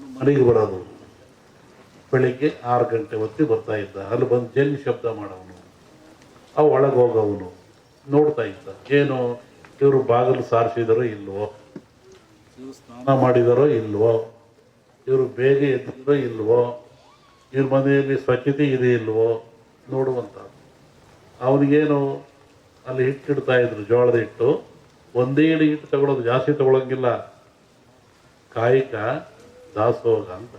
ಮನೆಗೆ ಬರೋದು ಬೆಳಿಗ್ಗೆ ಆರು ಗಂಟೆ ಹೊತ್ತಿಗೆ ಬರ್ತಾ ಇದ್ದ. ಅಲ್ಲಿ ಬಂದು ಜಂಗ್ ಶಬ್ದ ಮಾಡೋವನು. ಅವು ಒಳಗೆ ಹೋಗವನು. ನೋಡ್ತಾ ಇದ್ದ. ಏನು ಇವರು ಬಾಗಿಲು ಸಾರಿಸಿದಾರೋ ಇಲ್ವೋ? ಇವರು ಸ್ನಾನ ಮಾಡಿದಾರೋ ಇಲ್ವೋ? ಇವರು ಬೇಗ ಎದ್ದಿದ್ರೋ ಇಲ್ವೋ? ಇವ್ರ ಮನೆಯಲ್ಲಿ ಸ್ವಚ್ಛತೆ ಇದೆ ಇಲ್ವೋ? ನೋಡುವಂತ. ಅವನಿಗೇನು ಅಲ್ಲಿ ಹಿಟ್ಟಿಡ್ತಾ ಇದ್ರು, ಜೋಳದ ಹಿಟ್ಟು. ಒಂದೇ ಹಿಟ್ಟು ತಗೊಳ್ಳೋದು ಜಾಸ್ತಿ ತಗೊಳಂಗಿಲ್ಲ. ಕಾಯಿಕ ದಾಸೋಹ ಅಂತ.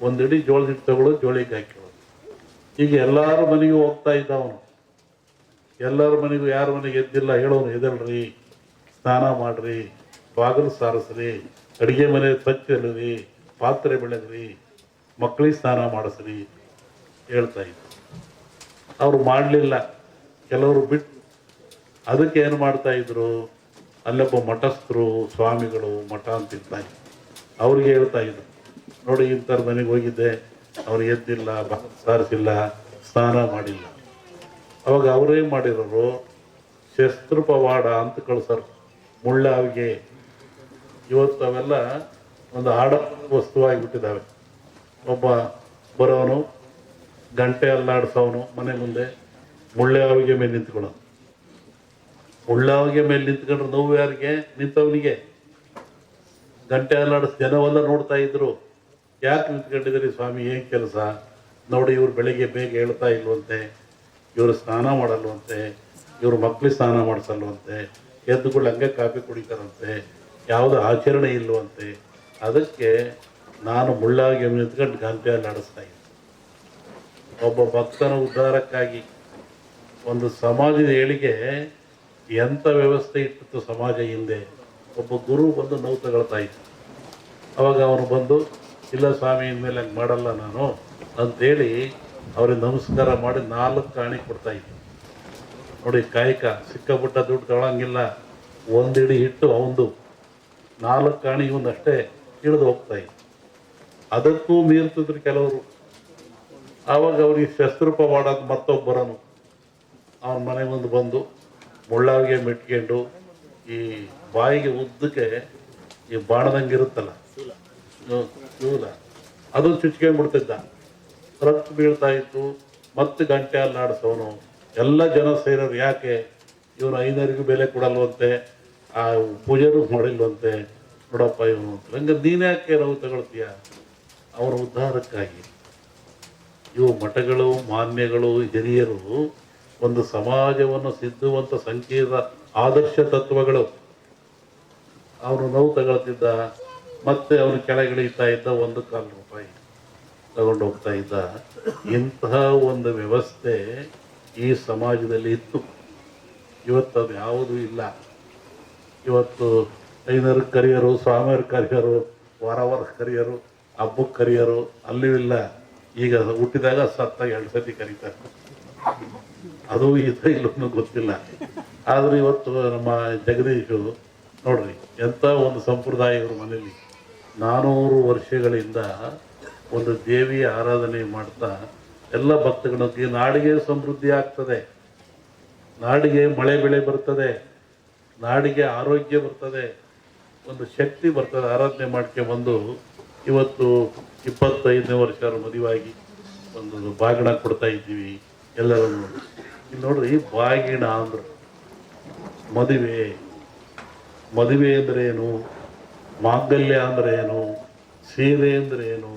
ಒಂದಿಡಿ ಜೋಳದ ಹಿಟ್ಟು ತಗೊಳ್ಳೋದು ಜೋಳಿಗೆ ಹಾಕಿರೋದು. ಈಗ ಎಲ್ಲರ ಮನೆಗೂ ಹೋಗ್ತಾ ಇದ್ದ ಅವನು ಎಲ್ಲರ ಮನೆಗೂ ಯಾರ ಮನೆಗೆ ಎದ್ದಿಲ್ಲ ಹೇಳೋನು ಎದಲ್ರಿ ಸ್ನಾನ ಮಾಡ್ರಿ, ಬಾಗಿಲು ಸಾರಿಸ್ರಿ, ಅಡುಗೆ ಮನೆ ಸ್ವಚ್ಛ ಇರಲಿ ಪಾತ್ರೆ ಬೆಳೆದ್ರಿ ಮಕ್ಕಳಿಗೆ ಸ್ನಾನ ಮಾಡಿಸ್ರಿ, ಹೇಳ್ತಾ ಇದ್ದ. ಅವರು ಮಾಡಲಿಲ್ಲ. ಕೆಲವರು ಬಿಟ್ಟು ಅದಕ್ಕೆ ಏನು ಮಾಡ್ತಾ ಇದ್ರು? ಅಲ್ಲೊಬ್ಬ ಮಠಸ್ಥರು, ಸ್ವಾಮಿಗಳು ಮಠ ಅಂತ ಇರ್ತಾರೆ ಅವ್ರಿಗೆ ಹೇಳ್ತಾ ಇದ್ರು. ನೋಡಿ ಇಂಥವ್ರ ಮನೆಗೆ ಹೋಗಿದ್ದೆ, ಅವ್ರು ಎದ್ದಿಲ್ಲ ಸಾರಿಸಿಲ್ಲ ಸ್ನಾನ ಮಾಡಿಲ್ಲ. ಅವಾಗ ಅವರೇ ಮಾಡಿರೋರು, ಶಸ್ತ್ರಪವಾಡ ಅಂತ ಕಳ್ಸರು, ಮುಳ್ಳಾವಿಗೆ. ಇವತ್ತು ಅವೆಲ್ಲ ಒಂದು ಆಡ ವಸ್ತುವಾಗಿಬಿಟ್ಟಿದ್ದಾವೆ ಒಬ್ಬ ಬರೋನು, ಗಂಟೆ ಅಲ್ಲಾಡ್ಸೋನು, ಮನೆ ಮುಂದೆ ಮುಳ್ಳಾವಿಗೆ ಮೇಲೆ ನಿಂತ್ಕೊಳ್ಳೋನು. ಮುಳ್ಳಾವಿಗೆ ಮೇಲೆ ನಿಂತ್ಕೊಂಡ್ರೆ ನೋವು ಯಾರಿಗೆ? ನಿಂತವನಿಗೆ. ಗಂಟೆ ಅಲ್ಲಾಡಿಸ್ ಜನವೆಲ್ಲ ನೋಡ್ತಾ ಇದ್ರು. ಯಾಕೆ ನಿಂತ್ಕೊಂಡಿದ್ದೀರಿ ಸ್ವಾಮಿ? ಏನು ಕೆಲಸ? ನೋಡಿ, ಇವ್ರು ಬೆಳಿಗ್ಗೆ ಬೇಗ ಹೇಳ್ತಾ ಇಲ್ವಂತೆ, ಇವರು ಸ್ನಾನ ಮಾಡಲ್ವಂತೆ, ಇವರು ಮಕ್ಳಿಗೆ ಸ್ನಾನ ಮಾಡಿಸಲ್ವಂತೆ ಎದ್ದುಗಳು ಹಂಗೆ ಕಾಫಿ ಕುಡಿತಾರಂತೆ, ಯಾವುದು ಆಚರಣೆ ಇಲ್ಲವಂತೆ ಅದಕ್ಕೆ ನಾನು ಮುಳ್ಳಾಗಿ ನಿಂತ್ಕೊಂಡು ಗಂಟೆಯಲ್ಲಿ ನಡೆಸ್ತಾ ಇದ್ದೆ. ಒಬ್ಬ ಭಕ್ತನ ಉದ್ಧಾರಕ್ಕಾಗಿ ಒಂದು ಸಮಾಜದ ಏಳಿಗೆ ಎಂಥ ವ್ಯವಸ್ಥೆ ಇಟ್ಟಿತ್ತು ಸಮಾಜ ಹಿಂದೆ? ಒಬ್ಬ ಗುರು ಬಂದು ನೋವು ತಗೊಳ್ತಾ ಇದ್ದ. ಅವಾಗ ಅವನು ಬಂದು ಇಲ್ಲ ಸ್ವಾಮಿ, ಇನ್ಮೇಲೆ ಹಂಗೆ ಮಾಡಲ್ಲ ನಾನು ಅಂತೇಳಿ ಅವ್ರಿಗೆ ನಮಸ್ಕಾರ ಮಾಡಿ ನಾಲ್ಕು ಕಾಣಿ ಕೊಡ್ತಾ ಇದ್ದ. ನೋಡಿ, ಕಾಯಕ, ಸಿಕ್ಕಾಪುಟ್ಟ ದುಡ್ಡು ತಗೊಳಂಗಿಲ್ಲ ಒಂದಿಡಿ ಹಿಟ್ಟು ಅವಂದು. ನಾಲ್ಕು ಕಾಣಿ ಹಿಡಿದು ಹೋಗ್ತಾ ಇದ್ದೆ. ಅದಕ್ಕೂ ಮೀರ್ತಿದ್ರು ಕೆಲವರು. ಆವಾಗ ಅವ್ರಿಗೆ ಶಸ್ತ್ರೂಪ ಮಾಡೋದು ಮತ್ತೊಬ್ಬರನು. ಅವ್ರ ಮನೆ ಮುಂದೆ ಬಂದು ಮುಳ್ಳಾವಿಗೆ ಮೆಟ್ಕೊಂಡು ಈ ಬಾಯಿಗೆ ಉದ್ದಕ್ಕೆ ಈ ಬಾಣದಂಗೆ ಇರುತ್ತಲ್ಲ ಅದನ್ನು ಅದು ಚುಚ್ಕೊಂಡ್ಬಿಡ್ತಿದ್ದ ರಕ್ತ ಬೀಳ್ತಾ ಇತ್ತು, ಮತ್ತೆ ಗಂಟೆ ಅಲ್ಲಾಡಿಸೋನು ಎಲ್ಲ ಜನ ಸೇರೋರು ಯಾಕೆ? ಇವನು ಐನರಿಗೂ ಬೆಲೆ ಕೊಡಲ್ವಂತೆ, ಆ ಪೂಜೆನೂ ಮಾಡಿಲ್ವಂತೆ. ನೋಡಪ್ಪ ಇವನು ಹಂಗೆ ನೀನು ಯಾಕೆ ನಾವು ತಗೊಳ್ತೀಯ? ಅವರ ಉದ್ಧಾರಕ್ಕಾಗಿ. ಇವು ಮಠಗಳು, ಮಾನ್ಯಗಳು, ಹಿರಿಯರು ಒಂದು ಸಮಾಜವನ್ನು ಸಿದ್ಧುವಂತ ಸಂಕೀರ್ಣ, ಆದರ್ಶ ತತ್ವಗಳು. ಅವನು ನೋವು ತಗೊಳ್ತಿದ್ದ. ಮತ್ತೆ ಅವನು ಕೆಳಗಿಳಿತಾ ಇದ್ದ ಒಂದು ಕಾಲು ರೂಪಾಯಿ ತಗೊಂಡು ಹೋಗ್ತಾ ಇದ್ದ. ಇಂತಹ ಒಂದು ವ್ಯವಸ್ಥೆ ಈ ಸಮಾಜದಲ್ಲಿ ಇತ್ತು. ಇವತ್ತು ಅದು ಯಾವುದೂ ಇಲ್ಲ. ಇವತ್ತು ಐನರು ಕರಿಯರು, ಸ್ವಾಮಿಯರು ಕರಿಯರು ವಾರ ವಾರ ಕರಿಯರು ಹಬ್ಬಕ್ಕೆ ಕರಿಯರು ಅಲ್ಲೂ ಇಲ್ಲ. ಈಗ ಹುಟ್ಟಿದಾಗ ಸತ್ತ ಎರಡು ಸತಿ ಕರೀತಾರೆ. ಅದು ಇದು ಇಲ್ಲೂ ಗೊತ್ತಿಲ್ಲ. ಆದರೆ ಇವತ್ತು ನಮ್ಮ ಜಗದೀಶು ನೋಡ್ರಿ ಎಂಥ ಒಂದು ಸಂಪ್ರದಾಯ ಇವ್ರ ಮನೇಲಿ ನಾನೂರು ವರ್ಷಗಳಿಂದ ಒಂದು ದೇವಿಯ ಆರಾಧನೆ ಮಾಡ್ತಾ ಎಲ್ಲ ಭಕ್ತಗಳಿಗೆ ನಾಡಿಗೆ ಸಮೃದ್ಧಿ ಆಗ್ತದೆ. ನಾಡಿಗೆ ಮಳೆ ಬೆಳೆ ಬರ್ತದೆ. ನಾಡಿಗೆ ಆರೋಗ್ಯ ಬರ್ತದೆ. ಒಂದು ಶಕ್ತಿ ಬರ್ತದೆ. ಆರಾಧನೆ ಮಾಡ್ಕೊಂಬಂದು ಇವತ್ತು ಇಪ್ಪತ್ತೈದನೇ ವರ್ಷ ಮದುವಾಗಿ ಒಂದು ಬಾಗಿಣ ಕೊಡ್ತಾ ಇದ್ದೀವಿ ಎಲ್ಲರನ್ನು. ಇಲ್ಲಿ ನೋಡ್ರಿ ಬಾಗಿಣ ಅಂದರು ಮದುವೆ. ಮದುವೆ ಅಂದರೆ ಏನು ಮಾಂಗಲ್ಯ ಅಂದ್ರೆ ಏನು? ಸೀರೆ ಅಂದ್ರೆ ಏನು?